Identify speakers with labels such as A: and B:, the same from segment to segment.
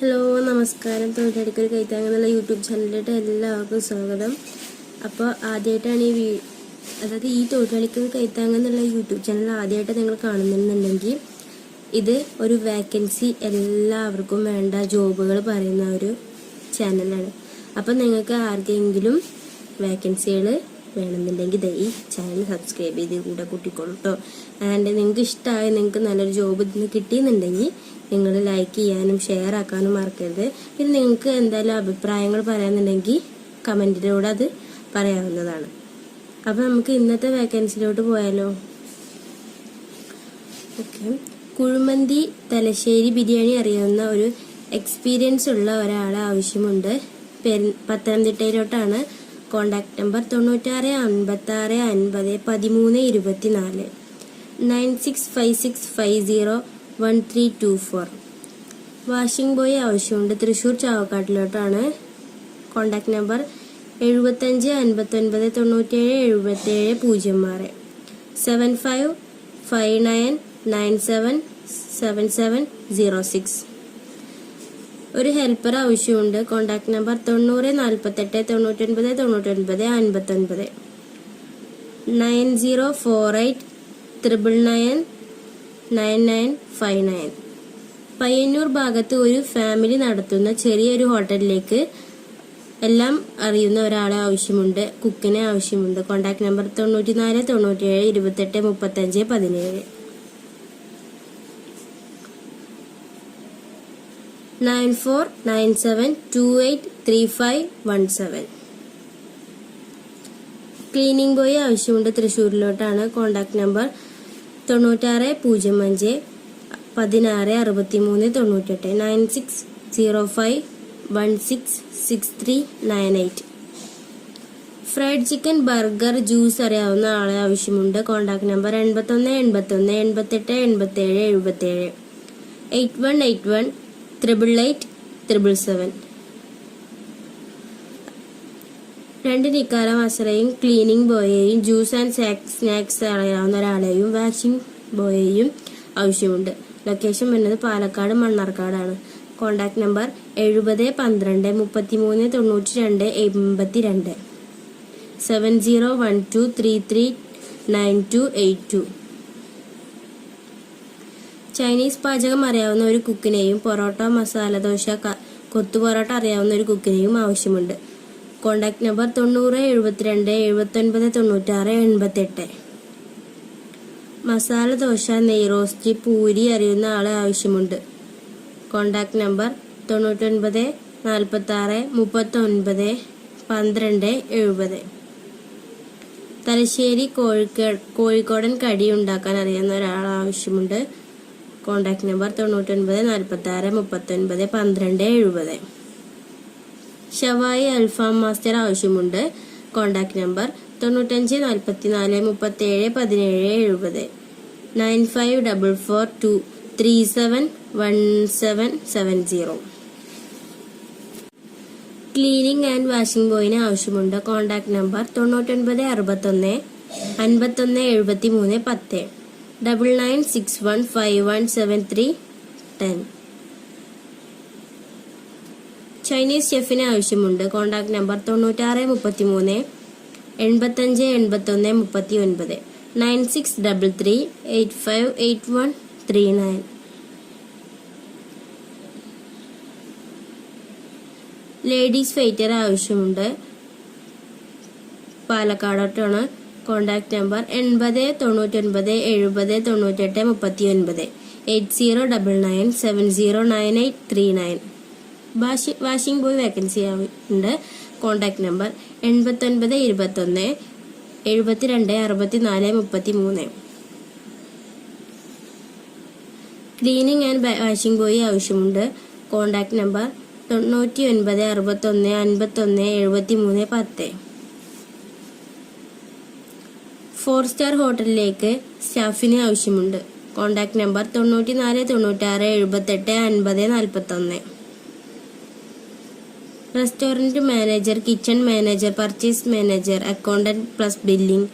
A: Hello നമസ്കാരം. തൊഴിലടിക്കൽ കൈത്താങ്ങെന്നുള്ള YouTube ചാനലിലോട്ട് എല്ലാവർക്കും സ്വാഗതം. അപ്പോൾ ആദ്യമായിട്ടാണ് ഈ വീ അതായത് ഈ തൊഴിലടിക്കൽ കൈത്താങ്ങെന്നുള്ള യൂട്യൂബ് ചാനൽ ആദ്യമായിട്ട് നിങ്ങൾ കാണുന്നുണ്ടെങ്കിൽ ഇത് ഒരു വേക്കൻസി എല്ലാവർക്കും വേണ്ട ജോബുകൾ പറയുന്ന ഒരു ചാനലാണ്. അപ്പോൾ നിങ്ങൾക്ക് ആർക്കെങ്കിലും വേക്കൻസികൾ വേണമെന്നുണ്ടെങ്കിൽ ഈ ചാനൽ സബ്സ്ക്രൈബ് ചെയ്ത് കൂടെ കൂട്ടിക്കോളൂ കേട്ടോ ആൻഡ് നിങ്ങൾക്ക് ഇഷ്ടമായ നിങ്ങൾക്ക് നല്ലൊരു ജോബ് കിട്ടിയെന്നുണ്ടെങ്കിൽ നിങ്ങൾ ലൈക്ക് ചെയ്യാനും ഷെയർ ആക്കാനും മറക്കരുത്. പിന്നെ നിങ്ങൾക്ക് എന്തായാലും അഭിപ്രായങ്ങൾ പറയാനുണ്ടെങ്കിൽ കമന്റിലൂടെ അത് പറയാവുന്നതാണ്. അപ്പോൾ നമുക്ക് ഇന്നത്തെ വേക്കൻസിയിലോട്ട് പോയാലോ? ഓക്കെ കുഴിമന്തി തലശ്ശേരി ബിരിയാണി അറിയാവുന്ന ഒരു എക്സ്പീരിയൻസ് ഉള്ള ഒരാളെ ആവശ്യമുണ്ട്. പത്തനംതിട്ടയിലോട്ടാണ്. കോണ്ടാക്ട് നമ്പർ തൊണ്ണൂറ്റാറ് അൻപത്തി ആറ് അൻപത് പതിമൂന്ന് ഇരുപത്തിനാല്. Nine six five six five zero one three two four washing boy ആവശ്യമുണ്ട്. തൃശ്ശൂർ ചാവക്കാട്ടിലോട്ടാണ്. കോണ്ടാക്ട് നമ്പർ എഴുപത്തഞ്ച് അൻപത്തൊൻപത് തൊണ്ണൂറ്റേഴ് എഴുപത്തേഴ് പൂജ്യം ആറ്. Seven five five nine nine seven seven seven zero six ഒരു ഹെൽപ്പർ ആവശ്യമുണ്ട്. കോണ്ടാക്ട് നമ്പർ തൊണ്ണൂറ് നാൽപ്പത്തെട്ട് തൊണ്ണൂറ്റൊൻപത് തൊണ്ണൂറ്റൊൻപത് അൻപത്തൊൻപത്. Nine zero four eight triple nine nine nine five nine. Payyanur ഭാഗത്ത് ഒരു ഫാമിലി നടത്തുന്ന ചെറിയൊരു ഹോട്ടലിലേക്ക് എല്ലാം അറിയുന്ന ഒരാളെ ആവശ്യമുണ്ട്. കുക്കിനെ ആവശ്യമുണ്ട്. കോണ്ടാക്ട് നമ്പർ തൊണ്ണൂറ്റി നാല് തൊണ്ണൂറ്റിയേഴ് ഇരുപത്തെട്ട് മുപ്പത്തഞ്ച് പതിനേഴ്. Nine four nine seven two eight three five one seven. Cleaning boy ആവശ്യമുണ്ട് തൃശ്ശൂരിലോട്ടാണ്. കോണ്ടാക്ട് നമ്പർ തൊണ്ണൂറ്റാറ് പൂജ്യം അഞ്ച് പതിനാറ് അറുപത്തി മൂന്ന് തൊണ്ണൂറ്റെട്ട് nine six zero five one six six three nine eight. Fried chicken burger juice അറിയാവുന്ന ആളെ ആവശ്യമുണ്ട്. കോൺടാക്ട് നമ്പർ എൺപത്തൊന്ന് എൺപത്തൊന്ന് എൺപത്തെട്ട് എൺപത്തേഴ് എഴുപത്തേഴ്. Eight one eight one triple eight triple seven. രണ്ട് നിക്കാരം മസാലയും ക്ലീനിങ് ബോയേയും ജ്യൂസ് ആൻഡ് സ്നാക്സ് അറിയാവുന്ന ഒരാളെയും വാഷിംഗ് ബോയേയും ആവശ്യമുണ്ട്. ലൊക്കേഷൻ വരുന്നത് പാലക്കാട് മണ്ണാർക്കാടാണ്. കോണ്ടാക്ട് നമ്പർ എഴുപത് പന്ത്രണ്ട് മുപ്പത്തിമൂന്ന് തൊണ്ണൂറ്റി രണ്ട് എൺപത്തി രണ്ട് seven zero one two three three nine two eight two Chinese പാചകം അറിയാവുന്ന ഒരു കുക്കിനെയും പൊറോട്ട മസാല ദോശ കൊത്തു പൊറോട്ട അറിയാവുന്ന ഒരു കുക്കിനെയും ആവശ്യമുണ്ട്. കോണ്ടാക്ട് നമ്പർ തൊണ്ണൂറ് എഴുപത്തിരണ്ട് എഴുപത്തൊൻപത് തൊണ്ണൂറ്റാറ് എൺപത്തെട്ട്. മസാല ദോശ നെയ് റോസ്റ്റ് പൂരി അറിയുന്ന ആളെ ആവശ്യമുണ്ട്. കോണ്ടാക്ട് നമ്പർ തൊണ്ണൂറ്റൊൻപത് നാൽപ്പത്തി ആറ് മുപ്പത്തൊൻപത് പന്ത്രണ്ട് എഴുപത്. തലശ്ശേരി കോഴിക്കോട് കോഴിക്കോടൻ കടി ഉണ്ടാക്കാൻ അറിയുന്ന ഒരാൾ ആവശ്യമുണ്ട്. കോണ്ടാക്ട് നമ്പർ തൊണ്ണൂറ്റൊൻപത് നാൽപ്പത്തി ആറ് മുപ്പത്തൊൻപത് പന്ത്രണ്ട് എഴുപത്. ഷവായി അൽഫാം മാസ്റ്റർ ആവശ്യമുണ്ട്. കോണ്ടാക്ട് നമ്പർ തൊണ്ണൂറ്റഞ്ച് നാൽപ്പത്തിനാല് മുപ്പത്തേഴ് പതിനേഴ് എഴുപത്. Nine five double four two three seven one seven seven zero. Cleaning and washing ബോയിന് ആവശ്യമുണ്ട്. കോണ്ടാക്ട് നമ്പർ തൊണ്ണൂറ്റൊൻപത് അറുപത്തൊന്ന് അൻപത്തൊന്ന് എഴുപത്തി മൂന്ന് പത്ത്. Double nine six one five one seven three ten. Chinese ഷെഫിന് ആവശ്യമുണ്ട്. കോണ്ടാക്ട് നമ്പർ തൊണ്ണൂറ്റാറ് മുപ്പത്തി മൂന്ന് എൺപത്തഞ്ച് എൺപത്തൊന്ന് മുപ്പത്തി ഒൻപത് nine six double three eight five eight one three nine. Ladies fighter ആവശ്യമുണ്ട്. പാലക്കാടോട്ടാണ്. കോണ്ടാക്ട് നമ്പർ എൺപത് തൊണ്ണൂറ്റൊൻപത് എഴുപത് തൊണ്ണൂറ്റെട്ട് മുപ്പത്തി ഒൻപത് eight zero double nine seven zero nine eight three nine. Wash washing boy vacancy ഉണ്ട്. കോണ്ടാക്ട് നമ്പർ എൺപത്തൊൻപത് ഇരുപത്തൊന്ന് എഴുപത്തിരണ്ട് അറുപത്തിനാല് മുപ്പത്തി മൂന്ന് ക്ലീനിങ് ആൻഡ് വാഷിംഗ് ബോയ് ആവശ്യമുണ്ട്. കോണ്ടാക്ട് നമ്പർ തൊണ്ണൂറ്റി ഒൻപത് അറുപത്തൊന്ന് അൻപത്തൊന്ന് എഴുപത്തി മൂന്ന് പത്ത്. ഫോർ സ്റ്റാർ ഹോട്ടലിലേക്ക് സ്റ്റാഫിന് ആവശ്യമുണ്ട്. കോണ്ടാക്ട് നമ്പർ തൊണ്ണൂറ്റി നാല് തൊണ്ണൂറ്റാറ് എഴുപത്തെട്ട് അൻപത് നാൽപ്പത്തൊന്ന് restaurant manager kitchen manager purchase manager accountant plus billing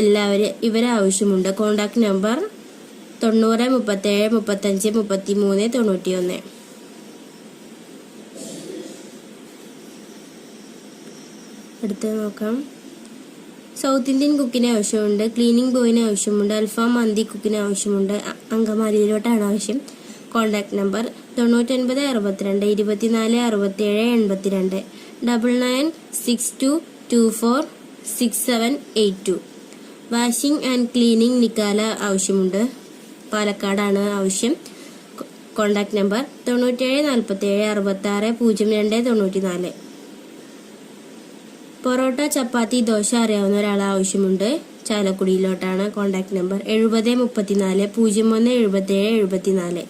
A: എല്ലാവരും ഇവരെ ആവശ്യമുണ്ട്. കോൺടാക്ട് നമ്പർ തൊണ്ണൂറ് മുപ്പത്തേഴ് മുപ്പത്തഞ്ച് മുപ്പത്തി മൂന്ന് തൊണ്ണൂറ്റി ഒന്ന് അടുത്ത് നോക്കാം. സൗത്ത് ഇന്ത്യൻ കുക്കിന് ആവശ്യമുണ്ട്. ക്ലീനിങ് ബോയിന് ആവശ്യമുണ്ട്. അൽഫാം മന്തി കുക്കിന് ആവശ്യമുണ്ട്. അങ്കമാലിയിലോട്ടാണ് ആവശ്യം. കോൺടാക്ട് നമ്പർ തൊണ്ണൂറ്റൊൻപത് അറുപത്തിരണ്ട് ഇരുപത്തിനാല് അറുപത്തേഴ് എൺപത്തിരണ്ട്. Double nine six two two four six seven eight two washing and cleaning നിക്കാല ആവശ്യമുണ്ട്. പാലക്കാടാണ് ആവശ്യം. കോൺടാക്റ്റ് നമ്പർ തൊണ്ണൂറ്റേഴ് നാൽപ്പത്തേഴ് അറുപത്തി ആറ് പൂജ്യം രണ്ട് തൊണ്ണൂറ്റി നാല് പൊറോട്ട ചപ്പാത്തി ദോശ അറിയാവുന്ന ഒരാൾ ആവശ്യമുണ്ട്. ചാലക്കുടിയിലോട്ടാണ് കോൺടാക്ട് നമ്പർ എഴുപത് മുപ്പത്തിനാല് പൂജ്യം ഒന്ന് എഴുപത്തേഴ് എഴുപത്തിനാല്.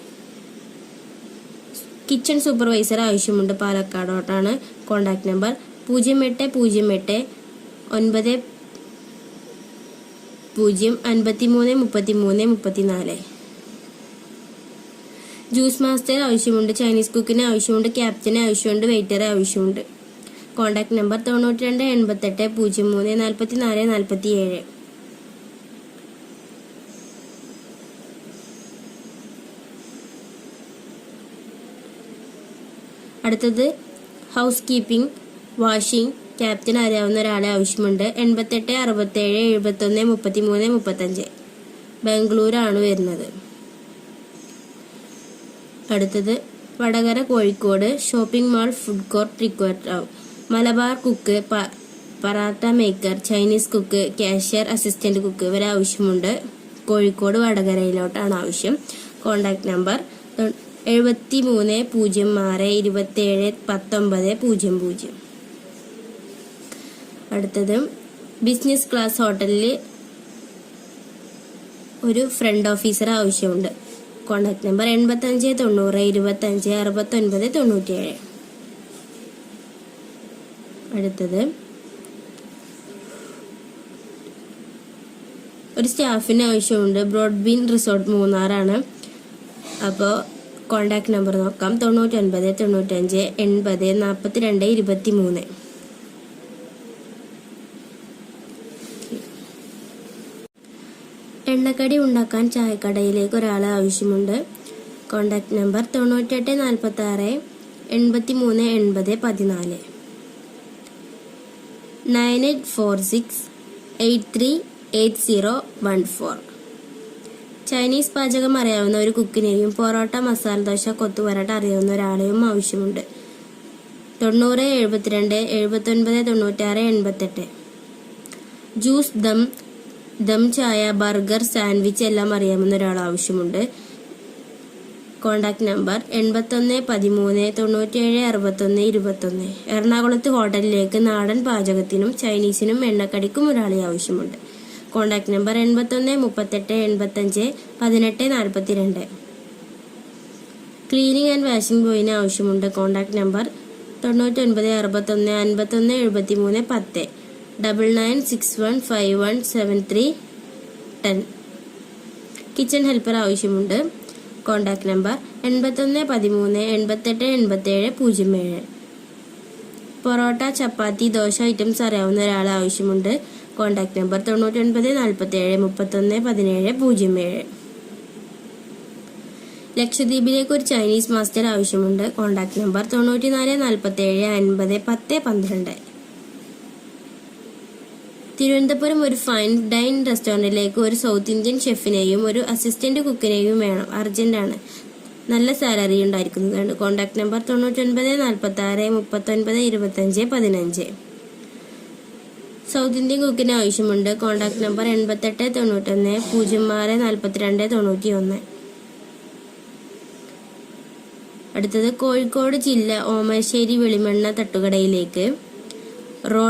A: കിച്ചൺ സൂപ്പർവൈസർ ആവശ്യമുണ്ട്. പാലക്കാടോട്ടാണ് കോൺടാക്ട് നമ്പർ പൂജ്യം എട്ട് പൂജ്യം എട്ട് ഒൻപത് പൂജ്യം അൻപത്തി മൂന്ന് മുപ്പത്തി മൂന്ന് മുപ്പത്തി നാല് ജ്യൂസ് മാസ്റ്റർ ആവശ്യമുണ്ട് ചൈനീസ് കുക്കിന് ആവശ്യമുണ്ട് ക്യാപ്റ്റന് ആവശ്യമുണ്ട് വെയിറ്റർ ആവശ്യമുണ്ട്. കോൺടാക്ട് നമ്പർ തൊണ്ണൂറ്റി രണ്ട് എൺപത്തെട്ട് പൂജ്യം മൂന്ന് നാൽപ്പത്തി നാല് നാൽപ്പത്തി ഏഴ് അടുത്തത് ഹൗസ് കീപ്പിംഗ് വാഷിംഗ് ക്യാപ്റ്റൻ അറിയാവുന്ന ഒരാളെ ആവശ്യമുണ്ട്. എൺപത്തെട്ട് അറുപത്തേഴ് എഴുപത്തൊന്ന് മുപ്പത്തി മൂന്ന് മുപ്പത്തഞ്ച്. ബാംഗ്ലൂരാണ് വരുന്നത്. അടുത്തത് Vadakara Kozhikode shopping mall food court required ആവും Malabar cook paratha maker Chinese cook cashier assistant cook ഇവരെ ആവശ്യമുണ്ട്. കോഴിക്കോട് വടകരയിലോട്ടാണ് ആവശ്യം. കോൺടാക്ട് നമ്പർ എഴുപത്തി മൂന്ന് പൂജ്യം ആറ് ഇരുപത്തേഴ് പത്തൊമ്പത് പൂജ്യം പൂജ്യം. അടുത്തത് ബിസിനസ് ക്ലാസ് ഹോട്ടലിൽ ഒരു ഫ്രണ്ട് ഓഫീസർ ആവശ്യമുണ്ട്. കോൺടാക്ട് നമ്പർ എൺപത്തഞ്ച് തൊണ്ണൂറ് ഇരുപത്തഞ്ച് അറുപത്തൊൻപത് തൊണ്ണൂറ്റിയേഴ് അടുത്തത് ഒരു സ്റ്റാഫിന് ആവശ്യമുണ്ട്. ബ്രോഡ്ബീൻ റിസോർട്ട് മൂന്നാറാണ്. അപ്പോൾ കോൺടാക്ട് നമ്പർ നോക്കാം. തൊണ്ണൂറ്റൊൻപത് തൊണ്ണൂറ്റഞ്ച് എൺപത് നാൽപ്പത്തി രണ്ട് ഇരുപത്തി മൂന്ന് എണ്ണക്കടി ഉണ്ടാക്കാൻ ചായക്കടയിലേക്ക് ഒരാളെ ആവശ്യമുണ്ട്. കോൺടാക്ട് നമ്പർ തൊണ്ണൂറ്റെട്ട് നാൽപ്പത്തി ആറ് എൺപത്തി മൂന്ന് എൺപത് പതിനാല്. Nine eight four six eight three eight zero one four. Chinese പാചകം അറിയാവുന്ന ഒരു കുക്കിനെയും പൊറോട്ട മസാല ദോശ കൊത്തുപൊറോട്ട അറിയാവുന്ന ഒരാളെയും ആവശ്യമുണ്ട്. തൊണ്ണൂറ് എഴുപത്തിരണ്ട് എഴുപത്തൊൻപത് തൊണ്ണൂറ്റാറ് എൺപത്തെട്ട്. ജ്യൂസ് ദം ദം ചായ ബർഗർ സാൻഡ്വിച്ച് എല്ലാം അറിയാവുന്ന ഒരാൾ ആവശ്യമുണ്ട്. കോൺടാക്ട് നമ്പർ എൺപത്തൊന്ന് പതിമൂന്ന് തൊണ്ണൂറ്റേഴ് അറുപത്തൊന്ന് ഇരുപത്തൊന്ന്. എറണാകുളത്ത് ഹോട്ടലിലേക്ക് നാടൻ പാചകത്തിനും ചൈനീസിനും എണ്ണക്കടിക്കും ഒരാളെ ആവശ്യമുണ്ട്. കോൺടാക്ട് നമ്പർ എൺപത്തൊന്ന് മുപ്പത്തെട്ട് എൺപത്തഞ്ച് പതിനെട്ട് നാൽപ്പത്തിരണ്ട് ക്ലീനിങ് ആൻഡ് വാഷിംഗ് ബോയിന് ആവശ്യമുണ്ട് കോൺടാക്ട് നമ്പർ തൊണ്ണൂറ്റൊൻപത് അറുപത്തൊന്ന് അൻപത്തൊന്ന് എഴുപത്തി മൂന്ന് പത്ത്. Double nine six one five one seven three ten kitchen helper ആവശ്യമുണ്ട്. കോൺടാക്ട് നമ്പർ എൺപത്തൊന്ന് പതിമൂന്ന് എൺപത്തെട്ട് എൺപത്തേഴ് പൂജ്യം ഏഴ്. പൊറോട്ട ചപ്പാത്തി ദോശ ഐറ്റംസ് അറിയാവുന്ന ഒരാൾ ആവശ്യമുണ്ട്. കോൺടാക്ട് നമ്പർ തൊണ്ണൂറ്റൊൻപത് നാൽപ്പത്തേഴ് മുപ്പത്തൊന്ന് പതിനേഴ് പൂജ്യം ഏഴ്. ലക്ഷദ്വീപിലേക്ക് ഒരു ചൈനീസ് മാസ്റ്റർ ആവശ്യമുണ്ട്. കോൺടാക്ട് നമ്പർ തൊണ്ണൂറ്റിനാല് നാൽപ്പത്തേഴ് അൻപത് പത്ത് പന്ത്രണ്ട്. തിരുവനന്തപുരം ഒരു ഫൈൻ ഡൈൻ റെസ്റ്റോറന്റിലേക്ക് ഒരു സൗത്ത് ഇന്ത്യൻ ഷെഫിനെയും ഒരു അസിസ്റ്റന്റ് കുക്കിനെയും വേണം. അർജന്റാണ് നല്ല സാലറി ഉണ്ടായിരിക്കുന്നതാണ്. കോൺടാക്ട് നമ്പർ തൊണ്ണൂറ്റൊൻപത് നാൽപ്പത്തി ആറ് മുപ്പത്തൊൻപത് ഇരുപത്തഞ്ച് പതിനഞ്ച്. സൗത്ത് ഇന്ത്യൻ കുക്കിന് ആവശ്യമുണ്ട്. കോൺടാക്ട് നമ്പർ എൺപത്തെട്ട് തൊണ്ണൂറ്റൊന്ന് പൂജ്യം ആറ് നാൽപ്പത്തിരണ്ട് തൊണ്ണൂറ്റി ഒന്ന് അടുത്തത് കോഴിക്കോട് ജില്ല ഓമശ്ശേരി വെളിമണ്ണ തട്ടുകടയിലേക്ക്. റോ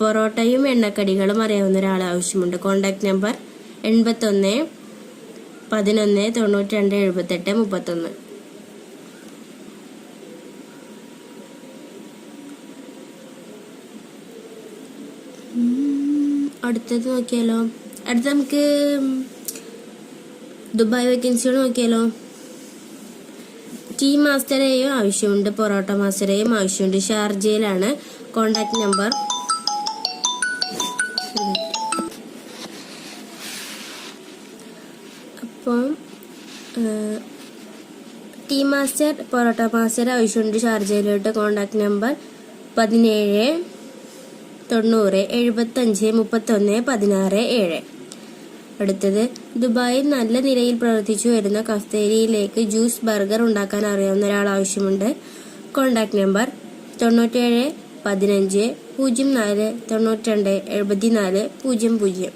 A: പൊറോട്ടയും എണ്ണക്കടികളും അറിയാവുന്ന ഒരാൾ ആവശ്യമുണ്ട്. കോൺടാക്ട് നമ്പർ എൺപത്തൊന്ന് പതിനൊന്ന് തൊണ്ണൂറ്റി രണ്ട് എഴുപത്തെട്ട് മുപ്പത്തൊന്ന്. അടുത്തത് നോക്കിയാലോ? അടുത്ത നമുക്ക് ദുബായ് വേക്കൻസികൾ നോക്കിയാലോ? ടീം മാസ്റ്ററേയും ആവശ്യമുണ്ട് പൊറോട്ട മാസ്റ്ററേയും ആവശ്യമുണ്ട്. ഷാർജയിലാണ് contact number appam tea master porotta master ആവശ്യമുണ്ട് ഷാർജയിലോട്ട് കോണ്ടാക്ട് നമ്പർ പതിനേഴ് തൊണ്ണൂറ് എഴുപത്തഞ്ച് മുപ്പത്തൊന്ന് പതിനാറ് ഏഴ്. അടുത്തത് ദുബായിൽ നല്ല നിലയിൽ പ്രവർത്തിച്ചു വരുന്ന കഫ്തേരിയിലേക്ക് ജ്യൂസ് ബർഗർ ഉണ്ടാക്കാൻ അറിയാവുന്ന ഒരാൾ ആവശ്യമുണ്ട്. കോണ്ടാക്ട് നമ്പർ തൊണ്ണൂറ്റേഴ് പതിനഞ്ച് പൂജ്യം നാല് തൊണ്ണൂറ്റിരണ്ട് എഴുപത്തിനാല് പൂജ്യം പൂജ്യം.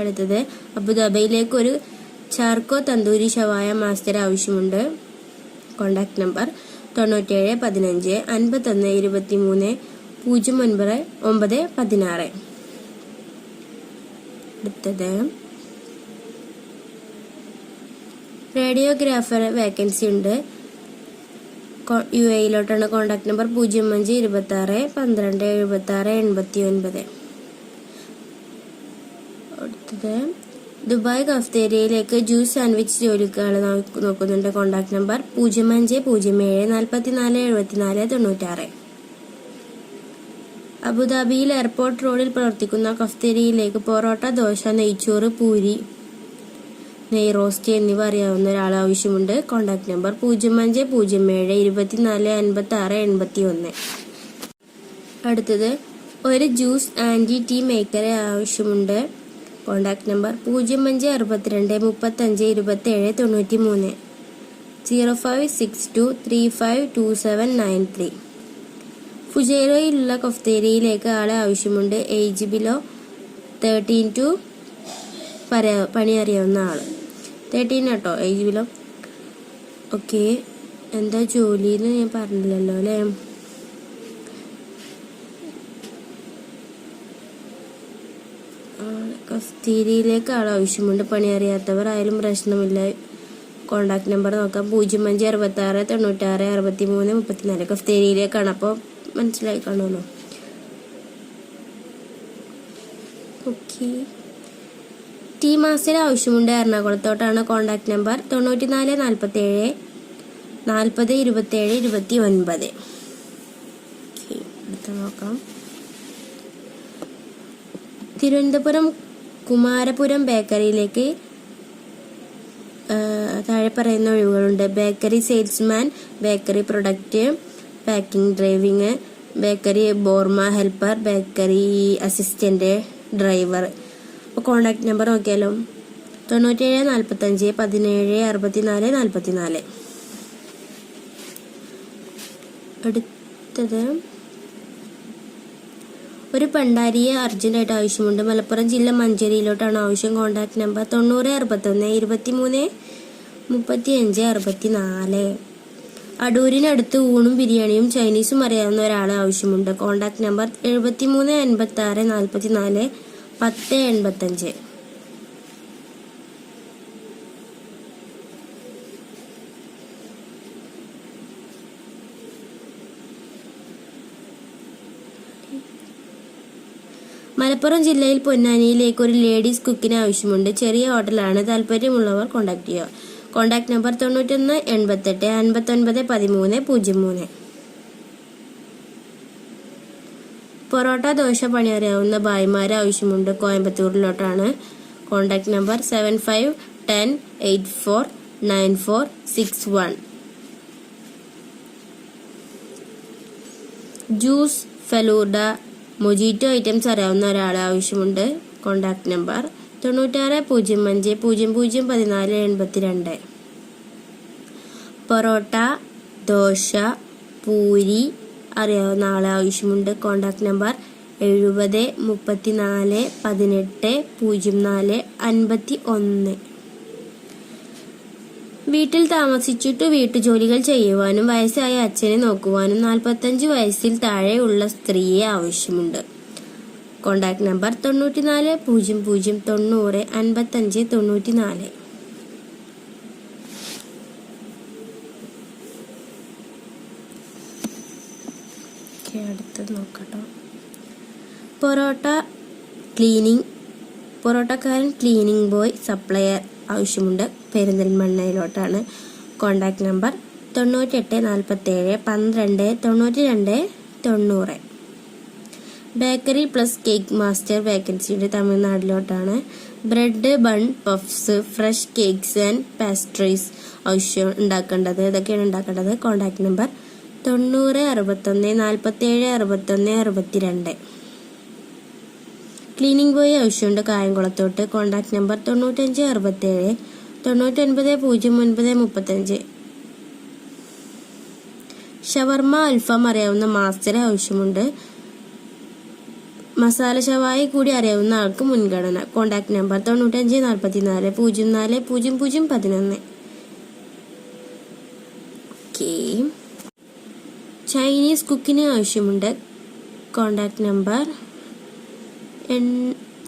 A: അടുത്തത് അബുദാബിയിലേക്ക് ഒരു ചാർക്കോ തന്തൂരി ഷവായ മാസ്റ്റർ ആവശ്യമുണ്ട്. കോണ്ടാക്ട് നമ്പർ തൊണ്ണൂറ്റേഴ് പതിനഞ്ച് അൻപത്തൊന്ന് ഇരുപത്തി മൂന്ന് പൂജ്യം ഒൻപത് ഒമ്പത് പതിനാറ്. അടുത്തത്. റേഡിയോഗ്രാഫർ വേക്കൻസി ഉണ്ട്. യു എയിലോട്ടാണ് കോണ്ടാക്ട് നമ്പർ പൂജ്യം അഞ്ച് ഇരുപത്തി ആറ് പന്ത്രണ്ട് എഴുപത്തി ആറ് എൺപത്തി ഒൻപത് അടുത്തത്. ദുബായ് കഫ്തേരിയയിലേക്ക് ജ്യൂസ് സാൻഡ്വിച്ച് ജോലിക്കാണ് നോക്ക് നോക്കുന്നുണ്ട്. കോണ്ടാക്ട് നമ്പർ പൂജ്യം അഞ്ച് പൂജ്യം ഏഴ് നാൽപ്പത്തി നാല് എഴുപത്തി നാല് തൊണ്ണൂറ്റാറ്. അബുദാബിയിൽ എയർപോർട്ട് റോഡിൽ പ്രവർത്തിക്കുന്ന കഫ്തേരിയിലേക്ക് പൊറോട്ട ദോശ നെയ്ച്ചോറ് പൂരി നെയ് റോസ്റ്റ് എന്നിവ അറിയാവുന്ന ഒരാൾ ആവശ്യമുണ്ട്. കോണ്ടാക്ട് നമ്പർ പൂജ്യം അഞ്ച് പൂജ്യം ഏഴ് ഇരുപത്തിനാല് അൻപത്തി ആറ് എൺപത്തി ഒന്ന് അടുത്തത് ഒരു ജ്യൂസ് ആന്റി ടീ മേക്കറെ ആവശ്യമുണ്ട്. കോണ്ടാക്ട് നമ്പർ പൂജ്യം അഞ്ച് അറുപത്തിരണ്ട് മുപ്പത്തഞ്ച് ഇരുപത്തി ഏഴ് തൊണ്ണൂറ്റി മൂന്ന് zero five six two three five two seven nine three. ഫുജൈറോയിലുള്ള കൊഫ്തേരിയിലേക്ക് ആളെ ആവശ്യമുണ്ട്. ഏജ് ബിലോ തേർട്ടീൻ ടു പര പണി അറിയാവുന്ന ആൾ തേർട്ടീൻ കേട്ടോ ഏജ് ബിലോ ഓക്കെ. എന്താ ജോലി എന്ന് ഞാൻ പറഞ്ഞില്ലല്ലോ അല്ലേ? കഫ്തീരിയിലേക്ക് ആൾ ആവശ്യമുണ്ട്. പണി അറിയാത്തവർ ആയാലും പ്രശ്നമില്ല. കോണ്ടാക്ട് നമ്പർ നോക്കാം. പൂജ്യം അഞ്ച് അറുപത്തി ആറ് തൊണ്ണൂറ്റാറ് അറുപത്തി മൂന്ന് മുപ്പത്തിനാല്. കഫ്തേരിയിലേക്കാണ്. അപ്പോൾ മനസ്സിലായി കാണുമല്ലോ ഓക്കെ. ടി മാസ്റ്റർ ആവശ്യമുണ്ട് എറണാകുളത്തോട്ടാണ് കോണ്ടാക്ട് നമ്പർ തൊണ്ണൂറ്റി നാല് നാൽപ്പത്തി ഏഴ് നാൽപ്പത് ഇരുപത്തേഴ് ഇരുപത്തി ഒൻപത് അടുത്ത നോക്കാം. തിരുവനന്തപുരം കുമാരപുരം ബേക്കറിയിലേക്ക് താഴെ പറയുന്ന ഒഴിവുകളുണ്ട്. Bakery salesman bakery product packing driving bakery ബോർമ helper bakery assistant driver അപ്പോൾ കോൺടാക്ട് നമ്പർ നോക്കിയാലോ? തൊണ്ണൂറ്റേഴ് നാൽപ്പത്തഞ്ച് പതിനേഴ് അറുപത്തിനാല് നാൽപ്പത്തിനാല് അടുത്തത്. ഒരു പണ്ടാരിയെ അർജന്റായിട്ട് ആവശ്യമുണ്ട്. മലപ്പുറം ജില്ല മഞ്ചേരിയിലോട്ടാണ് ആവശ്യം. കോൺടാക്ട് നമ്പർ തൊണ്ണൂറ് അറുപത്തൊന്ന് ഇരുപത്തി മൂന്ന് മുപ്പത്തി അഞ്ച് അറുപത്തി നാല് അടൂരിനടുത്ത് ഊണും ബിരിയാണിയും ചൈനീസും അറിയാവുന്ന ഒരാളെ ആവശ്യമുണ്ട്. കോണ്ടാക്ട് നമ്പർ എഴുപത്തി മൂന്ന് എൺപത്തി ആറ് നാൽപ്പത്തി നാല് പത്ത് എൺപത്തഞ്ച് മലപ്പുറം ജില്ലയിൽ പൊന്നാനിയിലേക്ക് ഒരു ലേഡീസ് കുക്കിന് ആവശ്യമുണ്ട്. ചെറിയ ഹോട്ടലാണ് താല്പര്യമുള്ളവർ കോൺടാക്ട് ചെയ്യുക. കോൺടാക്ട് നമ്പർ തൊണ്ണൂറ്റൊന്ന് എൺപത്തെട്ട് അൻപത്തൊൻപത് പതിമൂന്ന് പൂജ്യം മൂന്ന്. പൊറോട്ട ദോശ പണി അറിയാവുന്ന ഭായിമാരെ ആവശ്യമുണ്ട്. കോയമ്പത്തൂരിലോട്ടാണ്. Contact number seven five ten eight four nine four six one. Juice falooda mojito items അറിയാവുന്ന ഒരാളെ ആവശ്യമുണ്ട്. കോണ്ടാക്ട് നമ്പർ തൊണ്ണൂറ്റാറ് പൂജ്യം അഞ്ച് പൂജ്യം പൂജ്യം പതിനാല് എൺപത്തിരണ്ട്. പൊറോട്ട ദോശ പൂരി അറിയാവുന്ന ആളെ ആവശ്യമുണ്ട്. കോൺടാക്റ്റ് നമ്പർ എഴുപത് മുപ്പത്തിനാല് പതിനെട്ട് പൂജ്യം നാല് അൻപത്തി ഒന്ന് വീട്ടിൽ താമസിച്ചിട്ട് വീട്ടുജോലികൾ ചെയ്യുവാനും വയസ്സായ അച്ഛനെ നോക്കുവാനും നാൽപ്പത്തഞ്ച് വയസ്സിൽ താഴെയുള്ള സ്ത്രീയെ ആവശ്യമുണ്ട്. കോണ്ടാക്ട് നമ്പർ തൊണ്ണൂറ്റിനാല് പൂജ്യം പൂജ്യം തൊണ്ണൂറ് അൻപത്തഞ്ച് തൊണ്ണൂറ്റിനാല്. നാല് അടുത്തത് നോക്കട്ടോ. പൊറോട്ട ക്ലീനിങ് പൊറോട്ടക്കാരൻ ക്ലീനിങ് ബോയ് സപ്ലയർ ആവശ്യമുണ്ട്. പെരിന്തൽമണ്ണയിലോട്ടാണ്. കോണ്ടാക്ട് നമ്പർ തൊണ്ണൂറ്റെട്ട് നാൽപ്പത്തേഴ് പന്ത്രണ്ട് തൊണ്ണൂറ്റി രണ്ട് തൊണ്ണൂറ്. ബേക്കറി പ്ലസ് കേക്ക് മാസ്റ്റർ വേക്കൻസിയുടെ തമിഴ്നാട്ടിലോട്ടാണ്. Bread bun puffs fresh cakes and pastries ആവശ്യം ഉണ്ടാക്കേണ്ടത്. ഇതൊക്കെയാണ് ഉണ്ടാക്കേണ്ടത്. കോണ്ടാക്ട് നമ്പർ തൊണ്ണൂറ് അറുപത്തൊന്ന് നാൽപ്പത്തേഴ് അറുപത്തൊന്ന് അറുപത്തിരണ്ട്. ക്ലീനിങ് ബോയ് ആവശ്യമുണ്ട് കായംകുളത്തോട്ട്. കോൺടാക്ട് നമ്പർ തൊണ്ണൂറ്റഞ്ച് അറുപത്തേഴ് തൊണ്ണൂറ്റൊൻപത് പൂജ്യം ഒൻപത് മുപ്പത്തഞ്ച്. ഷവർമ അൽഫാം അറിയാവുന്ന മാസ്റ്ററെ ആവശ്യമുണ്ട്. മസാല ഷവായി കൂടി അറിയാവുന്ന ആൾക്ക് മുൻഗണന. കോൺടാക്ട് നമ്പർ തൊണ്ണൂറ്റഞ്ച് നാൽപ്പത്തി നാല് പൂജ്യം നാല് പൂജ്യം പൂജ്യം പതിനൊന്ന്. ചൈനീസ് കുക്കിന് ആവശ്യമുണ്ട്. കോണ്ടാക്ട് നമ്പർ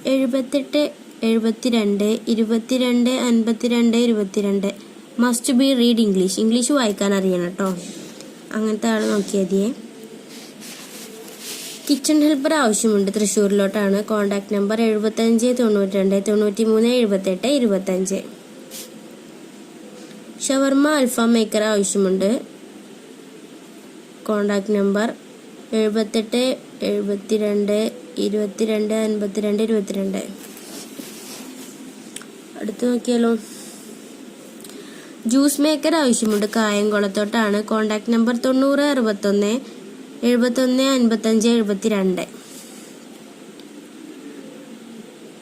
A: എഴുപത്തെട്ട് എഴുപത്തിരണ്ട് ഇരുപത്തിരണ്ട് അൻപത്തിരണ്ട് ഇരുപത്തിരണ്ട്. Must be read English English വായിക്കാൻ അറിയണം കേട്ടോ അങ്ങനത്തെ ആൾ നോക്കിയാൽ കിച്ചൺ ഹെൽപ്പർ ആവശ്യമുണ്ട്. തൃശ്ശൂരിലോട്ടാണ്. കോൺടാക്ട് നമ്പർ എഴുപത്തഞ്ച് തൊണ്ണൂറ്റി രണ്ട് തൊണ്ണൂറ്റി മൂന്ന് എഴുപത്തെട്ട് ഇരുപത്തഞ്ച്. ഷവർമ അൽഫാം മേക്കർ ആവശ്യമുണ്ട്. കോൺടാക്ട് നമ്പർ എഴുപത്തെട്ട് എഴുപത്തിരണ്ട് ഇരുപത്തിരണ്ട് അൻപത്തിരണ്ട് ഇരുപത്തിരണ്ട്. അടുത്ത് നോക്കിയാലോ? ജ്യൂസ് മേക്കർ ആവശ്യമുണ്ട്. കായംകുളത്തോട്ടാണ്. കോൺടാക്ട് നമ്പർ തൊണ്ണൂറ് അറുപത്തൊന്ന് എഴുപത്തൊന്ന് അൻപത്തഞ്ച് എഴുപത്തിരണ്ട്.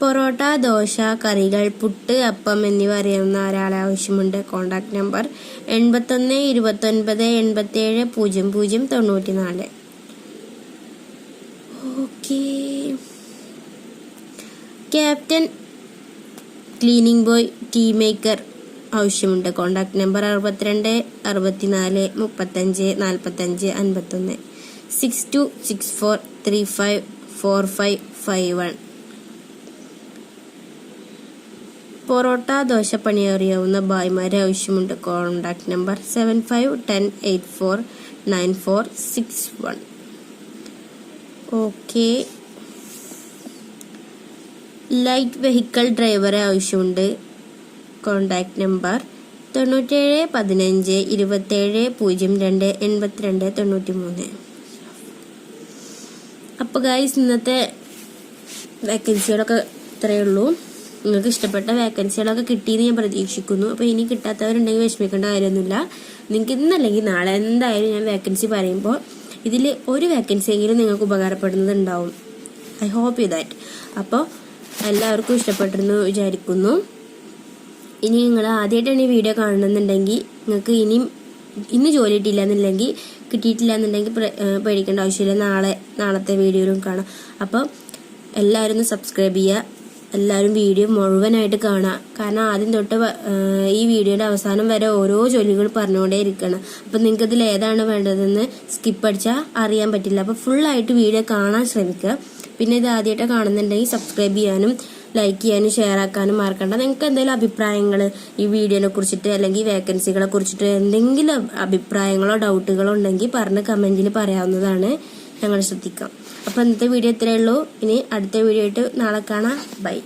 A: പൊറോട്ട ദോശ കറികൾ പുട്ട് അപ്പം എന്നിവ അറിയാവുന്ന ഒരാളെ ആവശ്യമുണ്ട്. കോണ്ടാക്ട് നമ്പർ എൺപത്തൊന്ന് ഇരുപത്തൊൻപത് എൺപത്തേഴ് പൂജ്യം പൂജ്യം തൊണ്ണൂറ്റി നാല് okay captain cleaning boy tea maker ആവശ്യമുണ്ട്. കോണ്ടാക്ട് നമ്പർ അറുപത്തിരണ്ട് അറുപത്തിനാല് മുപ്പത്തഞ്ച് നാൽപ്പത്തഞ്ച് അൻപത്തൊന്ന്. Six two six four three five four five five one porotta dosa അറിയാവുന്ന ബായ്മാരെ ആവശ്യമുണ്ട്. Contact number seven five ten eight four nine four six one okay light vehicle ഡ്രൈവറെ ആവശ്യമുണ്ട്. കോണ്ടാക്ട് നമ്പർ തൊണ്ണൂറ്റേഴ് പതിനഞ്ച് ഇരുപത്തേഴ് പൂജ്യം രണ്ട് എൺപത്തിരണ്ട് തൊണ്ണൂറ്റി മൂന്ന് അപ്പോൾ ഗൈസ് ഇന്നത്തെ വേക്കൻസികളൊക്കെ ഇത്രയേ ഉള്ളൂ. നിങ്ങൾക്ക് ഇഷ്ടപ്പെട്ട വേക്കൻസികളൊക്കെ കിട്ടിയെന്ന് ഞാൻ പ്രതീക്ഷിക്കുന്നു. അപ്പോൾ ഇനി കിട്ടാത്തവരുണ്ടെങ്കിൽ വിഷമിക്കേണ്ട കാര്യമൊന്നുമില്ല. നിങ്ങൾക്ക് ഇന്നല്ലെങ്കിൽ നാളെ എന്തായാലും ഞാൻ വേക്കൻസി പറയുമ്പോൾ ഇതിൽ ഒരു വേക്കൻസി എങ്കിലും നിങ്ങൾക്ക് ഉപകാരപ്പെടുന്നത് ഉണ്ടാവും ഐ ഹോപ്പ് യു ദാറ്റ് അപ്പോൾ എല്ലാവർക്കും ഇഷ്ടപ്പെട്ടിരുന്നു വിചാരിക്കുന്നു. ഇനി നിങ്ങൾ ആദ്യമായിട്ടാണ് ഈ വീഡിയോ കാണുന്നുണ്ടെങ്കിൽ നിങ്ങൾക്ക് ഇനിയും ഇന്ന് ജോലി കിട്ടിയില്ല എന്നുണ്ടെങ്കിൽ കിട്ടിയിട്ടില്ല എന്നുണ്ടെങ്കിൽ പേടിക്കേണ്ട ആവശ്യമില്ല. നാളെ നാളത്തെ വീഡിയോയിലും കാണാം. അപ്പോൾ എല്ലാവരും സബ്സ്ക്രൈബ് ചെയ്യുക. എല്ലാവരും വീഡിയോ മുഴുവനായിട്ട് കാണുക. കാരണം ആദ്യം തൊട്ട് ഈ വീഡിയോയുടെ അവസാനം വരെ ഓരോ ജോലികൾ പറഞ്ഞുകൊണ്ടേ ഇരിക്കണം അപ്പം നിങ്ങൾക്ക് ഇതിൽ ഏതാണ് വേണ്ടതെന്ന് സ്കിപ്പ് അടിച്ചാൽ അറിയാൻ പറ്റില്ല. അപ്പോൾ ഫുള്ളായിട്ട് വീഡിയോ കാണാൻ ശ്രമിക്കുക. പിന്നെ ഇത് ആദ്യമായിട്ട് കാണുന്നുണ്ടെങ്കിൽ സബ്സ്ക്രൈബ് ചെയ്യാനും ലൈക്ക് ചെയ്യാനും ഷെയർ ആക്കാനും മറക്കണ്ട. നിങ്ങൾക്ക് എന്തെങ്കിലും അഭിപ്രായങ്ങൾ ഈ വീഡിയോനെ കുറിച്ചിട്ട് അല്ലെങ്കിൽ വേക്കൻസികളെ കുറിച്ചിട്ട് എന്തെങ്കിലും അഭിപ്രായങ്ങളോ ഡൗട്ടുകളോ ഉണ്ടെങ്കിൽ പറഞ്ഞ് കമന്റിൽ പറയാവുന്നതാണ് ഞങ്ങൾ ശ്രദ്ധിക്കാം അപ്പോൾ ഇന്നത്തെ വീഡിയോ ഇത്രയേ ഉള്ളൂ. ഇനി അടുത്ത വീഡിയോ ആയിട്ട് നാളെ കാണാം. ബൈ